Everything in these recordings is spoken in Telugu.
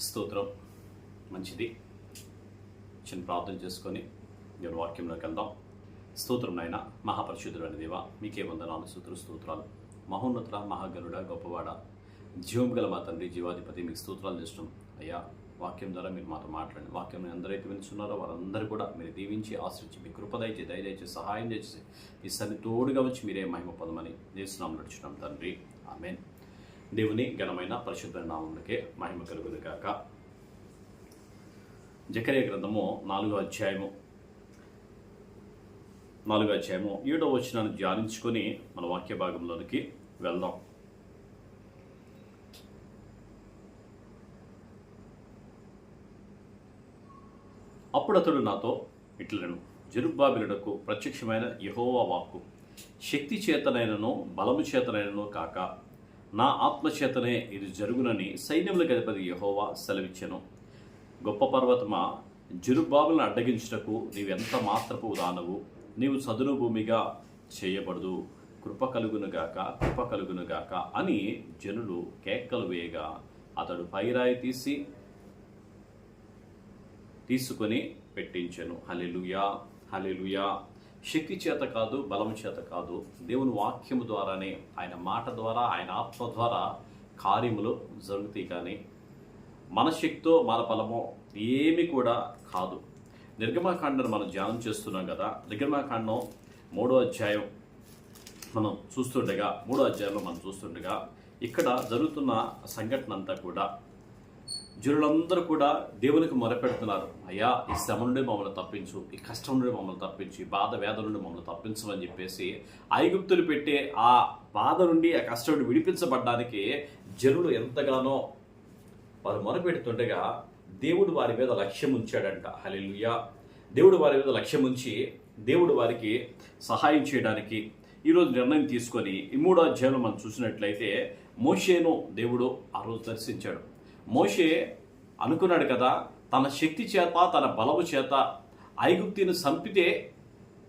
స్తోత్రం. మంచిది. చిన్న ప్రార్థన చేసుకొని నేను వాక్యంలోకి వెళ్దాం. స్తోత్రం నాయన మహాపరిశుద్ధుడైన దేవ మీకే వందనాలు సూత్ర స్తోత్రాలు. మహోన్నతుల మహాగరుడ గొప్పవాడ జీవం గల మా తండ్రి జీవాధిపతి మీకు స్తోత్రాలు చేస్తాం అయ్యా వాక్యం ద్వారా మీరు మాతో మాట్లాడండి. వాక్యం ఎందరైతే వినిస్తున్నారో వారందరూ కూడా మీరు దీవించి ఆశ్రయించి మీ కృప దయచేసి సహాయం చేసి ఈ సరి తోడుగా వచ్చి మీరే మహిమ పొందమని దేశనాం నడుచున్నాం తండ్రి. ఆమెన్. దేవుని ఘనమైన పరిశుద్ధ నామములకే మహిమ కలుగును కాక జకరే గ్రంథము నాలుగో అధ్యాయము. నాలుగో అధ్యాయము ఏడో వచనాన్ని ధ్యానించుకొని మన వాక్య భాగంలోనికి వెళ్దాం. అప్పుడు అతడు నాతో ఇట్లను జరుబ్బాబిలుడకు ప్రత్యక్షమైన యహోవా వాక్కు శక్తి చేతనైనను బలము చేతనైనను కాక నా ఆత్మచేతనే ఇది జరుగునని సైన్యములకు అధిపతి యహోవా సెలవిచ్చెను. గొప్ప పర్వతమా జురుబాబులను అడ్డగించుటకు నీవెంత మాత్రపు దానవు నీవు చదును భూమిగా చేయబడదు. కృప కలుగునుగాక కృప కలుగునుగాక అని జనులు కేక్కలు వేయగా అతడు పైరాయి తీసి తీసుకొని పెట్టించెను. హలెలుయా హలెలుయా శక్తి చేత కాదు బలం చేత కాదు. దేవుని వాక్యము ద్వారానే ఆయన మాట ద్వారా ఆయన ఆత్మ ద్వారా కార్యములు జరుగుతాయి కానీ మన శక్తితో మన బలమో ఏమి కూడా కాదు. నిర్గమాకాండను మనం ధ్యానం చేస్తున్నాం కదా నిర్గమాకాండం మూడో అధ్యాయం మనం చూస్తుండగా మూడో అధ్యాయంలో మనం చూస్తుండగా ఇక్కడ జరుగుతున్న సంఘటన అంతా కూడా జనులందరూ కూడా దేవునికి మొరపెడుతున్నారు. అయ్యా ఈ శ్రమ నుండి మమ్మల్ని తప్పించు ఈ కష్టం నుండి మమ్మల్ని తప్పించు ఈ బాధ వేద నుండి మమ్మల్ని తప్పించమని చెప్పేసి ఐగుప్తులు పెట్టే ఆ బాధ నుండి ఆ కష్టం నుండి విడిపించబడ్డానికి జనులు ఎంతగానో వారు మొరపెడుతుండగా దేవుడు వారి మీద లక్ష్యం ఉంచాడంట. హలిలుయా దేవుడు వారి మీద లక్ష్యం ఉంచి దేవుడు వారికి సహాయం చేయడానికి ఈరోజు నిర్ణయం తీసుకొని ఈ మూడో అధ్యాయంలో మనం చూసినట్లయితే మోషేను దేవుడు ఆ రోజు దర్శించాడు. మోషే అనుకున్నాడు కదా తన శక్తి చేత తన బలము చేత ఐగుప్తిని చంపితే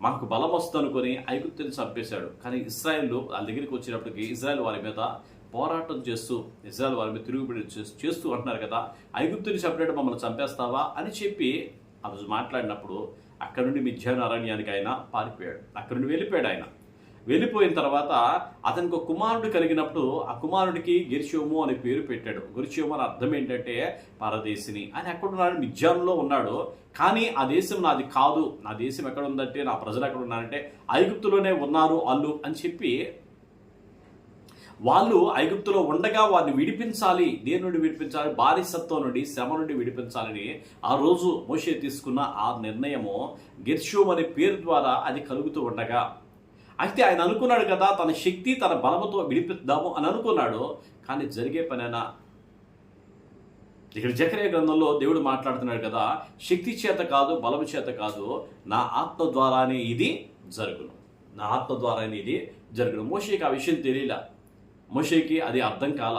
మనకు బలం వస్తుందనుకొని ఐగుప్తిని చంపేశాడు. కానీ ఇస్రాయల్ వాళ్ళ దగ్గరికి వచ్చినప్పటికీ ఇజ్రాయెల్ వారి మీద పోరాటం చేస్తూ ఇజ్రాయెల్ వారి మీద తిరుగుబడి చేస్తూ- చేస్తూ అంటున్నారు కదా ఐగుప్తుని చంపినట్టు మమ్మల్ని చంపేస్తావా అని చెప్పి ఆ రోజు మాట్లాడినప్పుడు అక్కడ నుండి మిథ్యాన అరణ్యానికి ఆయన పారిపోయాడు. అక్కడ నుండి వెళ్ళిపోయాడు ఆయన. వెళ్ళిపోయిన తర్వాత అతనికి ఒక కుమారుడు కలిగినప్పుడు ఆ కుమారుడికి గిరిశోము అనే పేరు పెట్టాడు. గిరిశోము అని అర్థం ఏంటంటే పరదేశిని ఆయన ఎక్కడున్నాడు మిజ్జాంలో ఉన్నాడు. కానీ ఆ దేశం నాది కాదు. నా దేశం ఎక్కడ ఉందంటే నా ప్రజలు ఎక్కడ ఉన్నారంటే ఐగుప్తులోనే ఉన్నారు వాళ్ళు అని చెప్పి వాళ్ళు ఐగుప్తులో ఉండగా వారిని విడిపించాలి. దేని నుండి విడిపించాలి? బానిసత్వం నుండి శ్రమ నుండి విడిపించాలని ఆ రోజు మోషే తీసుకున్న ఆ నిర్ణయము గిర్షోమ్ అనే పేరు ద్వారా అది కలుగుతూ ఉండగా అయితే ఆయన అనుకున్నాడు కదా తన శక్తి తన బలముతో విడిపిద్దాము అని అనుకున్నాడు. కానీ జరిగే పనైనా ఇక్కడ జకరే గ్రంథంలో దేవుడు మాట్లాడుతున్నాడు కదా శక్తి చేత కాదు బలము చేత కాదు నా ఆత్మ ద్వారానే ఇది జరుగును. నా ఆత్మ ద్వారానే ఇది జరుగును. మోషేకి ఆ విషయం తెలియలా. మోషేకి అది అర్థం కాల.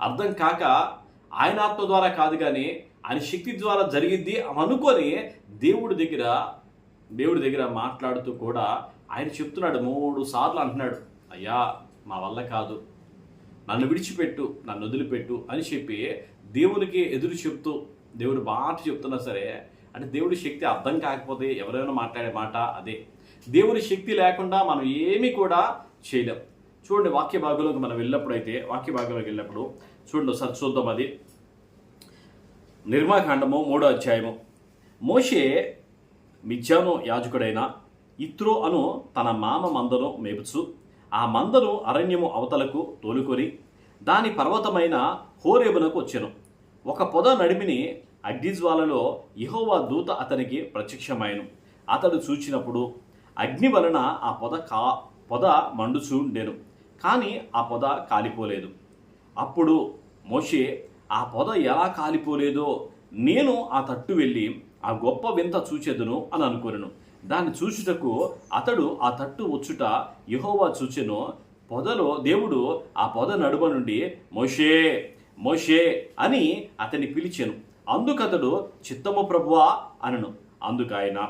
అర్థం కాక ఆయన ఆత్మ ద్వారా కాదు కానీ ఆయన శక్తి ద్వారా జరిగింది అని అనుకొని దేవుడి దగ్గర దేవుడి దగ్గర మాట్లాడుతూ కూడా ఆయన చెప్తున్నాడు మూడు సార్లు అంటున్నాడు అయ్యా మా వల్ల కాదు. నన్ను విడిచిపెట్టు నన్ను వదిలిపెట్టు అని చెప్పి దేవునికి ఎదురు చెప్తూ దేవుడు మాట చెప్తున్నా సరే అంటే దేవుడి శక్తి అర్థం కాకపోతే ఎవరైనా మాట్లాడే మాట అదే. దేవుని శక్తి లేకుండా మనం ఏమీ కూడా చేయలేం. చూడండి వాక్య భాగంలోకి మనం వెళ్ళినప్పుడు అయితే వాక్య భాగంలోకి వెళ్ళినప్పుడు చూడండి ఒకసారి చూద్దాం అది. నిర్మాకాండము మూడో అధ్యాయము. మోషే మిథ్యాను యాజకుడైన ఇత్రో అను తన మామ మందను మేపుచు ఆ మందను అరణ్యము అవతలకు తోలుకొని దాని పర్వతమైన హోరేబునకు వచ్చెను. ఒక పొద నడిమిని అగ్నిజ్వాలలో ఇహోవా దూత అతనికి ప్రత్యక్షమాయను. అతడు చూచినప్పుడు అగ్ని వలన ఆ పొద కా పొద మండుచుండెను కానీ ఆ పొద కాలిపోలేదు. అప్పుడు మోషే ఆ పొద ఎలా కాలిపోలేదో నేను ఆ తట్టు వెళ్ళి ఆ గొప్ప వింత చూచెదును అని అనుకోను దాన్ని చూచుటకు అతడు ఆ తట్టు వచ్చుట యహోవా చూచెను. పొదలో దేవుడు ఆ పొద నడుమ నుండి మోషే మోషే అని అతని పిలిచెను. అందుకతడు చిత్తము ప్రభువా అనను. అందుకైన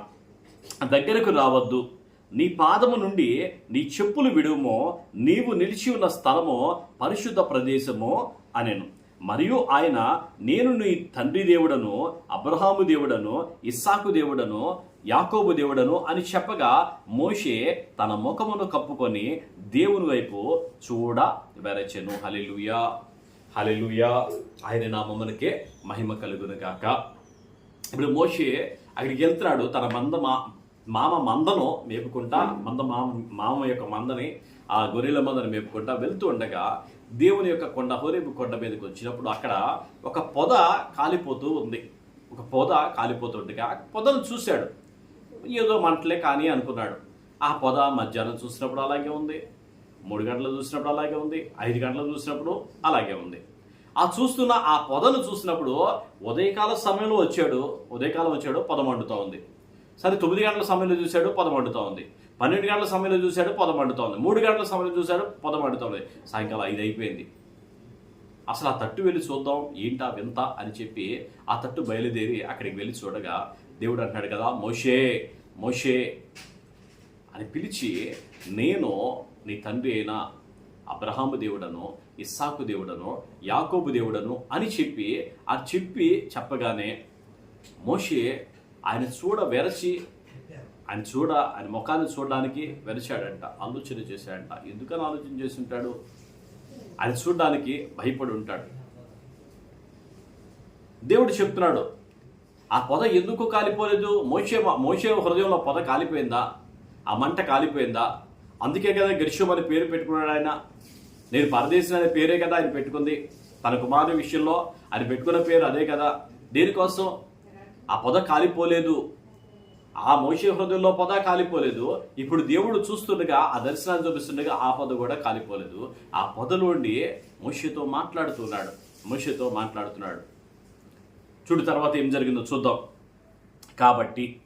దగ్గరకు రావద్దు. నీ పాదము నుండి నీ చెప్పులు విడుమో నీవు నిలిచి ఉన్న స్థలము పరిశుద్ధ ప్రదేశము అనెను. మరియు ఆయన నేను నీ తండ్రి దేవుడను అబ్రహాము దేవుడను ఇస్సాకు దేవుడను యాకోబు దేవుడను అని చెప్పగా మోషే తన ముఖమును కప్పుకొని దేవుని వైపు చూడ వెరచెను. హలెలుయా హలెలుయా ఆయన నామమునకే మహిమ కలుగును గాక. ఇప్పుడు మోషే అక్కడికి వెళ్తున్నాడు. తన మంద మా మామ మందను మేపుకుంటా మంద మామ మామ యొక్క మందని ఆ గొర్రెల మందని మేపుకుంటా వెళ్తూ ఉండగా దేవుని యొక్క కొండ హోరేపు కొండ మీదకి వచ్చినప్పుడు అక్కడ ఒక పొద కాలిపోతూ ఉంది. ఒక పొద కాలిపోతుండగా పొదను చూశాడు. ఏదో మంటలే కానీ అనుకున్నాడు. ఆ పొద మధ్యాహ్నం చూసినప్పుడు అలాగే ఉంది మూడు గంటలు చూసినప్పుడు అలాగే ఉంది ఐదు గంటలు చూసినప్పుడు అలాగే ఉంది. ఆ చూస్తున్న ఆ పొదను చూసినప్పుడు ఉదయకాల సమయంలో వచ్చాడు ఉదయకాలం వచ్చాడు పొద మండుతూ ఉంది. సరే తొమ్మిది గంటల సమయంలో చూశాడు పొద మండుతూ ఉంది. పన్నెండు గంటల సమయంలో చూశాడు పొద మండుతూ ఉంది. మూడు గంటల సమయంలో చూశాడు పొద మండుతూ ఉంది. సాయంకాలం ఐదు అయిపోయింది. అసలు ఆ తట్టు వెళ్ళి చూద్దాం ఏంటా వింత అని చెప్పి ఆ తట్టు బయలుదేరి అక్కడికి వెళ్ళి చూడగా దేవుడు అంటున్నాడు కదా మోషే మోషే అని పిలిచి నేను నీ తండ్రి అయిన అబ్రహాము దేవుడను ఇస్సాకు దేవుడను యాకోబు దేవుడను అని చెప్పి ఆ చెప్పి చెప్పగానే మోషే ఆయన చూడ వెరచి ఆయన చూడ ఆయన ముఖాన్ని చూడడానికి వెరిచాడంట ఆలోచన చేశాడంట. ఎందుకని ఆలోచన చేసి ఉంటాడు ఆయన చూడడానికి భయపడి ఉంటాడు. దేవుడు చెప్తున్నాడు ఆ పొద ఎందుకు కాలిపోలేదు? మోసే మోసే హృదయంలో పొద కాలిపోయిందా? ఆ మంట కాలిపోయిందా? అందుకే కదా గరిషం అని పేరు పెట్టుకున్నాడు ఆయన. నేను పరదేశం అనే పేరే కదా ఆయన పెట్టుకుంది. తన కుమారుని విషయంలో ఆయన పెట్టుకున్న పేరు అదే కదా. దేనికోసం? ఆ పొద కాలిపోలేదు. ఆ మోషే హృదయంలో పొద కాలిపోలేదు. ఇప్పుడు దేవుడు చూస్తుండగా ఆ దర్శనాన్ని చూపిస్తుండగా ఆ పొద కూడా కాలిపోలేదు. ఆ పొదలోండి మోషతో మాట్లాడుతున్నాడు. మోషతో మాట్లాడుతున్నాడు. చూడు తర్వాత ఏం జరిగిందో చూద్దాం. కాబట్టి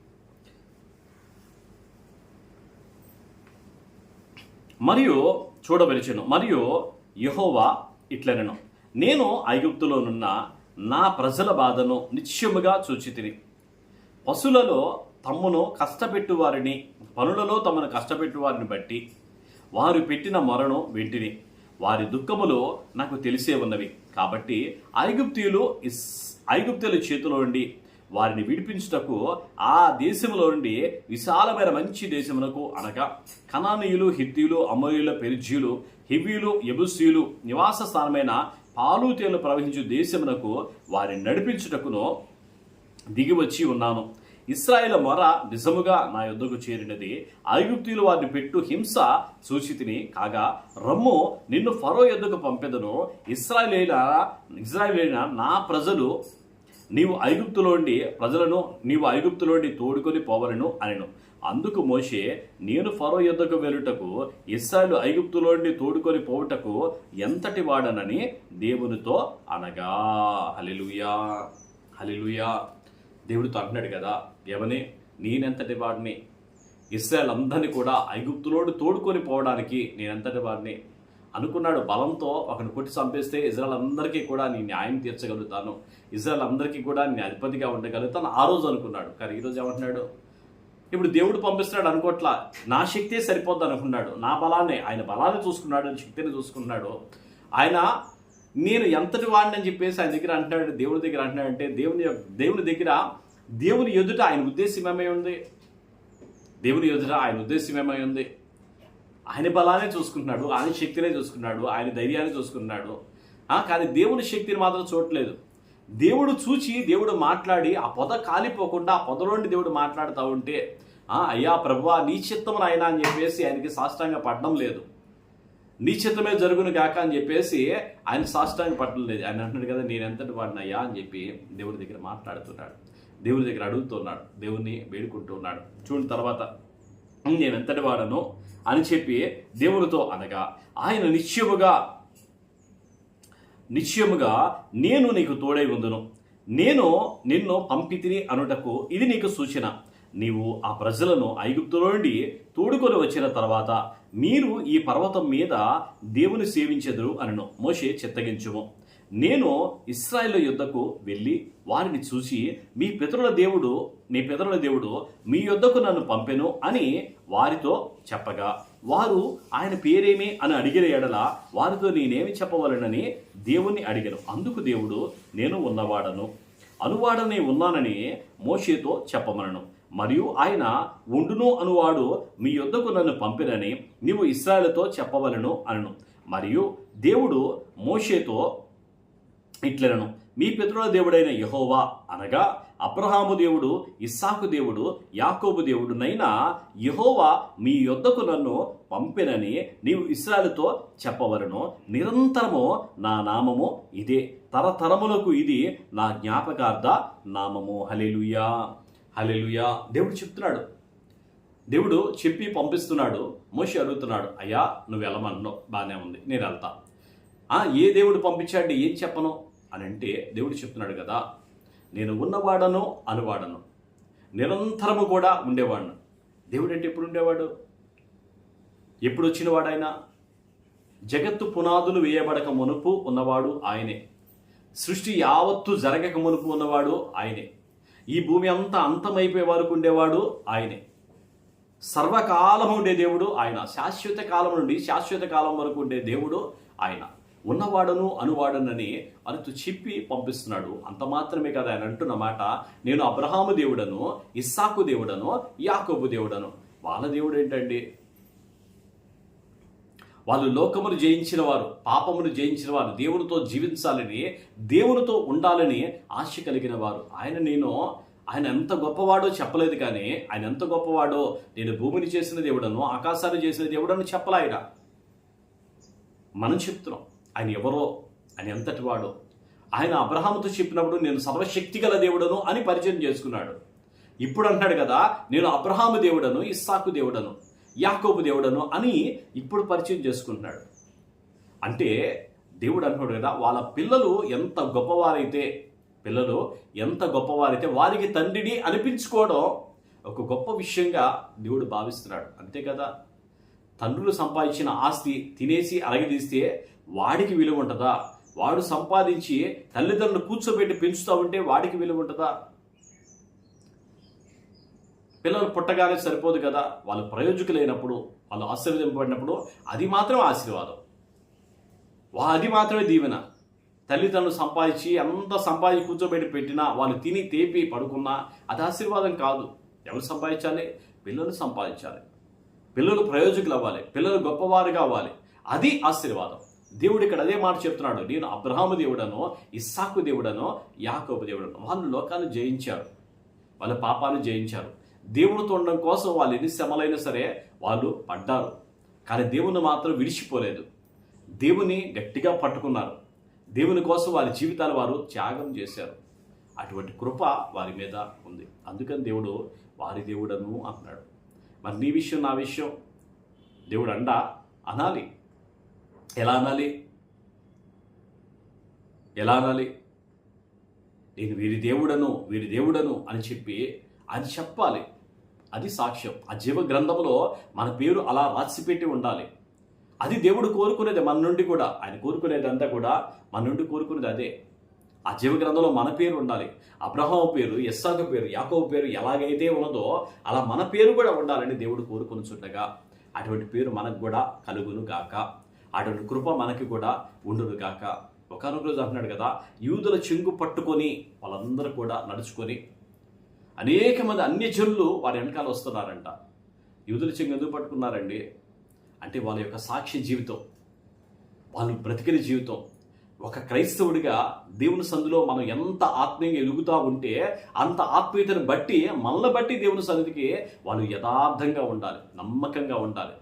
మరియు చూడవలచెను మరియు యహోవా ఇట్లనెను నేను ఐగుప్తులోనున్న నా ప్రజల బాధను నిత్యముగా చూచితిని. పశులలో తమ్మును కష్టపెట్టు వారిని పనులలో తమను కష్టపెట్టు వారిని బట్టి వారు పెట్టిన మొరను వింటిని. వారి దుఃఖములు నాకు తెలిసే ఉన్నవి. కాబట్టి ఐగుప్తీయులు ఇస్ ఐగుప్తుల చేతిలో ఉండి వారిని విడిపించుటకు ఆ దేశంలో నుండి విశాలమైన మంచి దేశమునకు అనగా కనానీయులు హిత్తీయులు అమోయుల పెరిజీయులు హివ్యులు ఎబుసీయులు నివాస స్థానమైన పాలు తేలు ప్రవహించు దేశమునకు వారిని నడిపించుటకును దిగి వచ్చి ఉన్నాను. ఇస్రాయేల్ మొర నిజముగా నా యుద్ధకు చేరినది. ఐగుప్తులు వారిని పెట్టు హింస సూచితిని. కాగా రమ్ము నిన్ను ఫరో యుద్ధకు పంపెదను. ఇస్రాయేలీల ఇజ్రాయేలీన నా ప్రజలు నీవు ఐగుప్తులోండి ప్రజలను నీవు ఐగుప్తులోండి తోడుకొని పోవలను అనెను. అందుకు మోషే నేను ఫరో యుద్ధకు వెళ్ళుటకు ఇస్రాయలు ఐగుప్తులోండి తోడుకొని పోవుటకు ఎంతటి వాడనని దేవునితో అనగా. హలిలుయా హలిలుయా దేవుడితో అంటున్నాడు కదా. ఏమని? నేనెంతటి వాడిని? ఇస్రాయల్ అందరినీ కూడా ఐగుప్తులోడు తోడుకొని పోవడానికి నేనెంతటి వాడిని? అనుకున్నాడు బలంతో ఒకని కొట్టి చంపేస్తే ఇజ్రాయల్ అందరికీ కూడా నీ న్యాయం తీర్చగలుగుతాను. ఇజ్రాయల్ అందరికీ కూడా నేను అధిపతిగా ఉండగలుగుతాను ఆ రోజు అనుకున్నాడు. కానీ ఈరోజు ఏమంటున్నాడు? ఇప్పుడు దేవుడు పంపిస్తున్నాడు అనుకోట్లా. నా శక్తే సరిపోద్ది అనుకున్నాడు. నా బలాన్ని ఆయన బలాన్ని చూసుకున్నాడు శక్తిని చూసుకున్నాడు. ఆయన నేను ఎంతటి వాడిని అని చెప్పేసి ఆయన దగ్గర అంటున్నాడు దేవుడి దగ్గర అంటున్నాడు అంటే దేవుని దేవుని దగ్గర దేవుని ఎదుట ఆయన ఉద్దేశం ఏమై ఉంది? దేవుని ఎదుట ఆయన ఉద్దేశం ఏమై ఉంది? ఆయన బలాన్ని చూసుకుంటున్నాడు ఆయన శక్తినే చూసుకున్నాడు ఆయన ధైర్యాన్ని చూసుకున్నాడు కానీ దేవుని శక్తిని మాత్రం చూడలేదు దేవుడు చూచి దేవుడు మాట్లాడి ఆ పొద కాలిపోకుండా ఆ పొదలోండి దేవుడు మాట్లాడుతూ ఉంటే ఆ, అయ్యా ప్రభువా నీ చిత్తం అని చెప్పేసి ఆయనకి సాష్టాంగ పడడం లేదు. నిశ్చితమే జరుగును గాక అని చెప్పేసి ఆయన సాష్టాంగ పట్టలేదు ఆయన అంటున్నాడు కదా నేను ఎంతటి వాడినయ్యా? అని చెప్పి దేవుడి దగ్గర మాట్లాడుతున్నాడు. దేవుడి దగ్గర అడుగుతున్నాడు. దేవుణ్ణి వేడుకుంటున్నాడు. చూడిన తర్వాత నేను ఎంతటి వాడను? అని చెప్పి దేవుడితో అనగా ఆయన నిశ్చయముగా నిశ్చయముగా నేను నీకు తోడై ఉందును. నేను నిన్ను పంపితిని అనుటకు ఇది నీకు సూచన. నీవు ఆ ప్రజలను ఐగుప్తులో నుండి తోడుకొని వచ్చిన తర్వాత మీరు ఈ పర్వతం మీద దేవుని సేవించెదరు అనను. మోషే చిత్తగించుము. నేను ఇస్రాయేల్ యుద్ధకు వెళ్ళి వారిని చూసి మీ పితరుల దేవుడు మీ పితరుల దేవుడు మీ యొద్దకు నన్ను పంపెను అని వారితో చెప్పగా. వారు ఆయన పేరేమి అని అడిగిన ఎడల వారితో నేనేమి చెప్పవలనని దేవుణ్ణి అడిగాను. అందుకు దేవుడు నేను ఉన్నవాడను. అనువాడనే ఉన్నానని మోషేతో చెప్పమనను. మరియు ఆయన ఉండును అనువాడు మీ యొద్దకు నన్ను పంపినని నీవు ఇస్రాయలతో చెప్పవలను అనను. మరియు దేవుడు మోషేతో ఇట్లనను. మీ పితరుల దేవుడైన యహోవా అనగా అబ్రహాము దేవుడు ఇస్సాకు దేవుడు యాకోబు దేవుడునైనా యహోవా మీ యొద్దకు నన్ను పంపినని నీవు ఇస్రాయలతో చెప్పవలను. నిరంతరము నా నామము ఇదే. తరతరములకు ఇది నా జ్ఞాపకార్థ నామము. హలెలుయా అలెలుయా దేవుడు చెప్తున్నాడు. దేవుడు చెప్పి పంపిస్తున్నాడు. మోషి అడుగుతున్నాడు అయ్యా నువ్వు వెళ్ళమన్నావు బాగానే ఉంది నేను వెళ్తా. ఆ, ఏ దేవుడు పంపించాడు ఏం చెప్పను? అని అంటే దేవుడు చెప్తున్నాడు కదా నేను ఉన్నవాడను అనువాడను. నిరంతరము కూడా ఉండేవాడును. దేవుడు అంటే ఎప్పుడు ఉండేవాడు? ఎప్పుడు వచ్చిన వాడైనా జగత్తు పునాదులు వేయబడక మునుపు ఉన్నవాడు ఆయనే. సృష్టి యావత్తు జరగక మునుపు ఉన్నవాడు ఆయనే. ఈ భూమి అంతా అంతమైపోయే వరకు ఉండేవాడు ఆయనే. సర్వకాలం ఉండే దేవుడు ఆయన. శాశ్వత కాలం నుండి శాశ్వత కాలం వరకు ఉండే దేవుడు ఆయన. ఉన్నవాడను అనువాడనని మనతో చెప్పి పంపిస్తున్నాడు. అంత మాత్రమే కదా ఆయన అంటున్న మాట. నేను అబ్రహాము దేవుడను ఇస్సాకు దేవుడను యాకోబు దేవుడను. వాళ్ళ దేవుడు ఏంటండి? వాళ్ళు లోకమును జయించిన వారు పాపమును జయించిన వారు దేవునితో జీవించాలని దేవునితో ఉండాలని ఆశ కలిగిన వారు. ఆయన నేను ఆయన ఎంత గొప్పవాడో చెప్పలేదు కానీ ఆయన ఎంత గొప్పవాడో నేను భూమిని చేసిన దేవుడను ఆకాశాన్ని చేసిన దేవుడను చెప్పలే మనం చెప్తున్నాం ఆయన ఎవరో ఆయన ఎంతటి వాడో. ఆయన అబ్రహాముతో చెప్పినప్పుడు నేను సర్వశక్తి గల దేవుడను అని పరిచయం చేసుకున్నాడు. ఇప్పుడు అంటాడు కదా నేను అబ్రహాము దేవుడను ఇస్సాకు దేవుడను. యాకోబు దేవుడను అని ఇప్పుడు పరిచయం చేసుకుంటున్నాడు. అంటే దేవుడు అంటున్నాడు కదా వాళ్ళ పిల్లలు ఎంత గొప్పవారైతే పిల్లలు ఎంత గొప్పవారైతే వారికి తండ్రిని అనిపించుకోవడం ఒక గొప్ప విషయంగా దేవుడు భావిస్తున్నాడు. అంతే కదా? తండ్రులు సంపాదించిన ఆస్తి తినేసి అలగదీస్తే వాడికి విలువ ఉంటుందా? వాడు సంపాదించి తల్లిదండ్రులు కూర్చోబెట్టి పెంచుతూ ఉంటే వాడికి విలువ ఉంటుందా? పిల్లలు పుట్టగానే సరిపోదు కదా వాళ్ళు ప్రయోజకులైనప్పుడు వాళ్ళు ఆశీర్వదింపబడినప్పుడు అది మాత్రం ఆశీర్వాదం. వా అది మాత్రమే దీవెన. తల్లిదండ్రులు సంపాదించి ఎంత సంపాదించి కూర్చోబెట్టి పెట్టినా వాళ్ళు తిని తేపి పడుకున్నా అది ఆశీర్వాదం కాదు. ఎవరు సంపాదించాలి? పిల్లలు సంపాదించాలి. పిల్లలు ప్రయోజకులు అవ్వాలి పిల్లలు గొప్పవారుగా అవ్వాలి. అది ఆశీర్వాదం. దేవుడు ఇక్కడ అదే మాట చెప్తున్నాడు. నేను అబ్రహాము దేవుడను ఇస్సాకు దేవుడను యాకోబు దేవుడను వాళ్ళు లోకాన్ని జయించారు. వాళ్ళ పాపాలు జయించారు. దేవుడు ఉండడం కోసం వాళ్ళు ఎన్ని శ్రమలైనా సరే వాళ్ళు పడ్డారు. కానీ దేవుని మాత్రం విడిచిపోలేదు. దేవుని గట్టిగా పట్టుకున్నారు. దేవుని కోసం వారి జీవితాలు వారు త్యాగం చేశారు. అటువంటి కృప వారి మీద ఉంది. అందుకని దేవుడు వారి దేవుడను అన్నాడు మరి నీ విషయం నా విషయం? దేవుడు అండ అనాలి. ఎలా అనాలి? ఎలా అనాలి? నేను వీరి దేవుడను వీరి దేవుడను అని చెప్పి అది చెప్పాలి. అది సాక్ష్యం. ఆ జీవ గ్రంథంలో మన పేరు అలా రాసిపెట్టి ఉండాలి. అది దేవుడు కోరుకునేది మన నుండి కూడా. ఆయన కోరుకునేది అంతా కూడా మన నుండి కోరుకునేది అదే. ఆ జీవ గ్రంథంలో మన పేరు ఉండాలి. అబ్రహాం పేరు ఎస్సాకు పేరు యాకోబు పేరు ఎలాగైతే ఉన్నదో అలా మన పేరు కూడా ఉండాలని దేవుడు కోరుకుని చుట్టగా అటువంటి పేరు మనకు కూడా కలుగును గాక. అటువంటి కృప మనకి కూడా ఉండును గాక. ఒకనొక రోజు అంటున్నాడు కదా యూదుల చెంగు పట్టుకొని వాళ్ళందరూ కూడా నడుచుకొని అనేక మంది అన్యజనులు వారి వెనకాల వస్తున్నారంట. యూదుల చెంగు ఎందుకు పట్టుకున్నారండి? అంటే వాళ్ళ యొక్క సాక్ష్య జీవితం వాళ్ళు బ్రతికిన జీవితం. ఒక క్రైస్తవుడిగా దేవుని సందులో మనం ఎంత ఆత్మీయంగా ఎదుగుతూ ఉంటే అంత ఆత్మీయతను బట్టి మనల్ని బట్టి దేవుని సన్నిధికి వాళ్ళు యథార్థంగా ఉండాలి నమ్మకంగా ఉండాలి.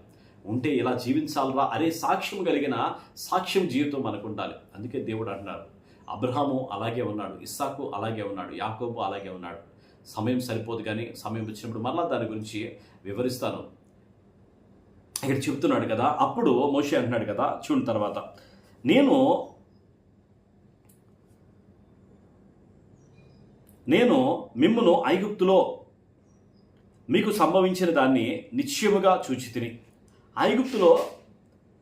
ఉంటే ఇలా జీవించాలరా అనే సాక్ష్యం కలిగిన సాక్ష్యం జీవితం మనకు ఉండాలి అందుకే దేవుడు అంటున్నాడు అబ్రహాము అలాగే ఉన్నాడు ఇస్సాకు అలాగే ఉన్నాడు యాకోబు అలాగే ఉన్నాడు. సమయం సరిపోదు కానీ సమయం వచ్చినప్పుడు మరలా దాని గురించి వివరిస్తాను. ఇక్కడ చెప్తున్నాడు కదా అప్పుడు మోషే అంటున్నాడు కదా చూడు తర్వాత. నేను నేను మిమ్మును ఐగుప్తులో మీకు సంభవించిన దాన్ని నిశ్చయముగా చూచి తిని ఐగుప్తులో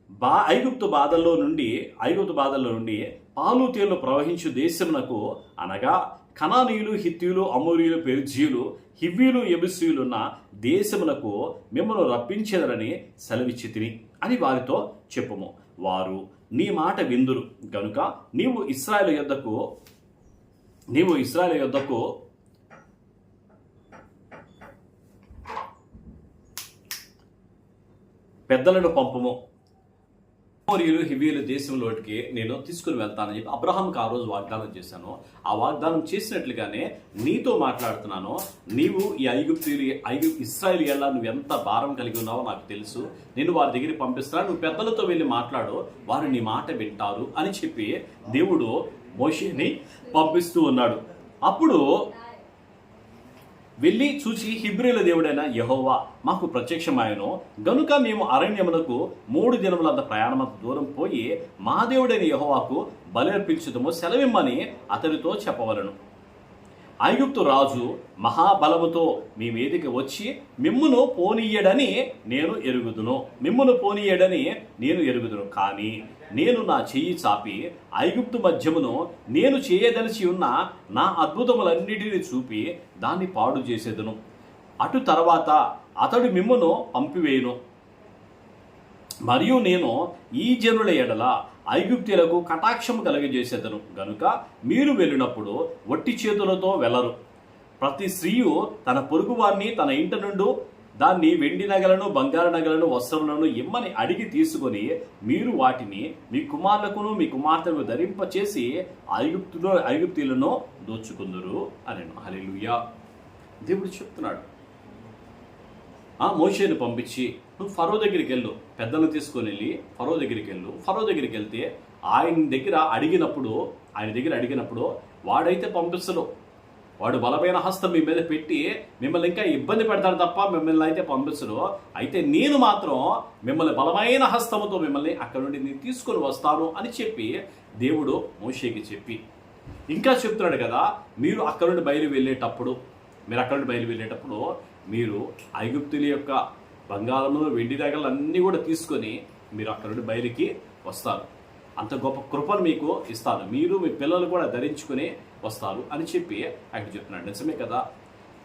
బా ఐగుప్తు బాధల్లో నుండి ఐగుప్తు బాధల్లో నుండి పాలు తేలు ప్రవహించు దేశమునకు అనగా కనానీయులు హిత్యులు అమూరియులు పెరుజీయులు హివ్వీలు ఎబిసీయులున్న దేశములకు మిమ్మల్ని రప్పించేదరని సెలవిచ్చి తిని అని వారితో చెప్పుము. వారు నీ మాట విందురు. గనుక నీవు ఇస్రాయేల్ యొద్దకు నీవు ఇస్రాయేల్ యొద్దకు పెద్దలను పంపము. అమోరీయులు హివీయుల దేశంలోకి నేను తీసుకుని వెళ్తానని చెప్పి అబ్రహాంకి ఆ రోజు వాగ్దానం చేశాను. ఆ వాగ్దానం చేసినట్లుగానే నీతో మాట్లాడుతున్నాను. నీవు ఈ ఐగుప్తులు ఐగు ఇస్రాయల్ నువ్వు ఎంత భారం కలిగి ఉన్నావో నాకు తెలుసు. నేను వారి దగ్గరికి పంపిస్తున్నాను. నువ్వు పెద్దలతో వెళ్ళి మాట్లాడు. వారు నీ మాట వింటారు అని చెప్పి దేవుడు మోషేని పంపిస్తూ ఉన్నాడు. అప్పుడు వెళ్ళి చూచి హిబ్రిల దేవుడైన యహోవా మాకు ప్రత్యక్షమాయను. గనుక మేము అరణ్యములకు మూడు దినములంత ప్రయాణమంత దూరం పోయి మా దేవుడైన యహోవాకు బలర్పించుదము సెలవిమ్మని అతనితో చెప్పవలను. ఐగుప్తు రాజు మహాబలముతో మీ మీదికి వచ్చి మిమ్మును పోనీయడని నేను ఎరుగుదును. మిమ్మును పోనీయడని నేను ఎరుగుదును. కానీ నేను నా చెయ్యి చాపి ఐగుప్తు మధ్యమును నేను చేయదలిచి ఉన్న నా అద్భుతములన్నిటిని చూపి దాన్ని పాడు చేసేదను. అటు తర్వాత అతడు మిమ్మును పంపివేయును. మరియు నేను ఈ జనుల ఎడల ఐగుప్తులకు కటాక్షము కలిగజేసేదను. గనుక మీరు వెళ్ళినప్పుడు వట్టి చేతులతో వెళ్ళరు ప్రతి స్త్రీయు తన పొరుగువారిని తన ఇంటి నుండి దాన్ని వెండి నగలను బంగారు నగలను వస్త్రములను ఇమ్మని అడిగి తీసుకొని మీరు వాటిని మీ కుమారులకును మీ కుమార్తెను ధరింపచేసి ఐగుప్తులో ఐగుప్తీలను దోచుకుందురు అని హల్లెలూయా. దేవుడు చెప్తున్నాడు. ఆ మోషేను పంపించి నువ్వు ఫరో దగ్గరికి వెళ్ళు. పెద్దలు తీసుకొని వెళ్ళి ఫరో దగ్గరికి వెళ్ళు. ఫరో దగ్గరికి వెళ్తే ఆయన దగ్గర అడిగినప్పుడు ఆయన దగ్గర అడిగినప్పుడు వాడైతే పంపిస్తడు వాడు బలమైన హస్తం మీ మీద పెట్టి మిమ్మల్ని ఇంకా ఇబ్బంది పెడతాడు తప్ప మిమ్మల్ని అయితే పంపించడు. అయితే నేను మాత్రం మిమ్మల్ని బలమైన హస్తముతో మిమ్మల్ని అక్కడ నుండి నేను తీసుకొని వస్తాను అని చెప్పి దేవుడు మోషేకి చెప్పి. ఇంకా చెప్తున్నాడు కదా మీరు అక్కడ నుండి బయలు వెళ్ళేటప్పుడు మీరు అక్కడ నుండి బయలు వెళ్ళేటప్పుడు మీరు ఐగుప్తుల యొక్క బంగారము వెండి నగలు అన్నీ కూడా తీసుకొని మీరు అక్కడ నుండి బయలుకి వస్తారు. అంత గొప్ప కృపను మీకు ఇస్తాను. మీరు మీ పిల్లలు కూడా ధరించుకుని వస్తారు అని చెప్పి ఆయన చెప్తున్నాడు. నిజమే కదా?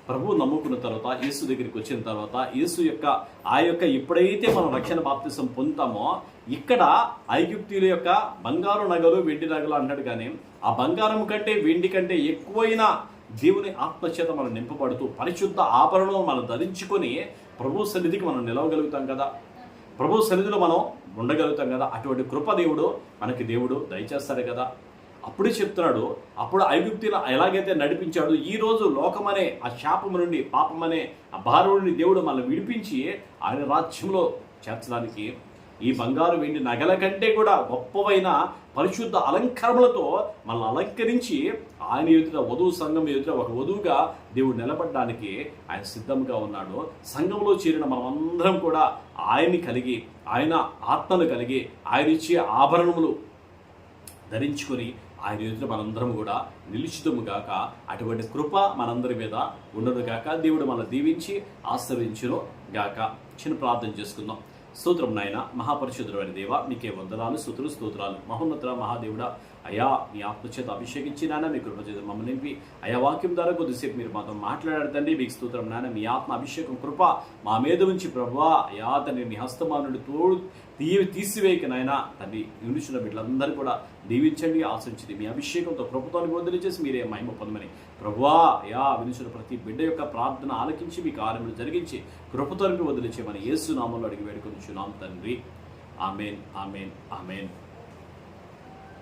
ప్రభు నమ్ముకున్న తర్వాత యేసు దగ్గరికి వచ్చిన తర్వాత యేసు యొక్క ఆ యొక్క ఎప్పుడైతే మనం రక్షణ బాప్తిసం పొందుతామో ఇక్కడ ఐగుప్తీయుల యొక్క బంగారు నగలు వెండి నగలు అన్నాడు కానీ ఆ బంగారం కంటే వెండి కంటే ఎక్కువైన దేవుని ఆత్మచేత మనం నింపబడుతూ పరిశుద్ధ ఆభరణం మనం ధరించుకొని ప్రభు సన్నిధికి మనం నిలవగలుగుతాం కదా? ప్రభు సన్నిధిలో మనం ఉండగలుగుతాం కదా? అటువంటి కృప దేవుడు మనకి దేవుడు దయచేస్తాడు కదా? అప్పుడే చెప్తున్నాడు అప్పుడు ఐగుప్తిలో ఎలాగైతే నడిపించాడు ఈ రోజు లోకమనే ఆ శాపము నుండి పాపమనే ఆ భారం నుండి దేవుడు మనల్ని విడిపించి ఆయన రాజ్యంలో చేర్చడానికి ఈ బంగారు వెండి నగల కంటే కూడా గొప్పవైన పరిశుద్ధ అలంకరములతో మనల్ని అలంకరించి ఆయన ఎదుట వధువు సంఘం ఎదుట ఒక వధువుగా దేవుడు నిలబడడానికి ఆయన సిద్ధంగా ఉన్నాడు. సంఘంలో చేరిన మనమందరం కూడా ఆయన్ని కలిగి ఆయన ఆత్మను కలిగి ఆయన ఇచ్చే ఆభరణములు ధరించుకొని ఆయన ఎదుట మనందరం కూడా నిలిచితము గాక అటువంటి కృప మనందరి మీద ఉండదు గాక దేవుడు మన దీవించి ఆశ్రయించును గాక. చిన్న ప్రార్థన చేసుకుందాం. స్తోత్రం నాయన మహాపరిశుద్ధుడైన దేవ నీకే వందనాలు స్తుతులు స్తోత్రాలు. మహోన్నత మహాదేవుడ అయా మీ ఆత్మచేత అభిషేకించి నాన్న మీ కృప చేత మమ్మల్ని నింపి. అయా వాక్యం ద్వారా కొద్దిసేపు మీరు మాతో మాట్లాడతండి మీకు స్తోత్రం నాన్న. మీ ఆత్మ అభిషేకం కృప మా మీద ఉంచి ప్రభువా. అయా తండ్రి మీ హస్తమా నుండి తోడు తీవి తీసివేయక నాయన. తండ్రి నిలుచున్న బిడ్డలందరూ కూడా దీవించండి ఆశించింది. మీ అభిషేకంతో ప్రభుత్వానికి నిబంధన చేసి మీరే మహిమ పొందమని. ప్రభువా యా వినిచిన ప్రతి బిడ్డ యొక్క ప్రార్థన ఆలకించి మీ కార్యములు జరిగించి కృపతోనికి వదిలించమని యేసు నామంలో అడిగి వేడుకొని చున్నాం తండ్రి. Amen amen amen.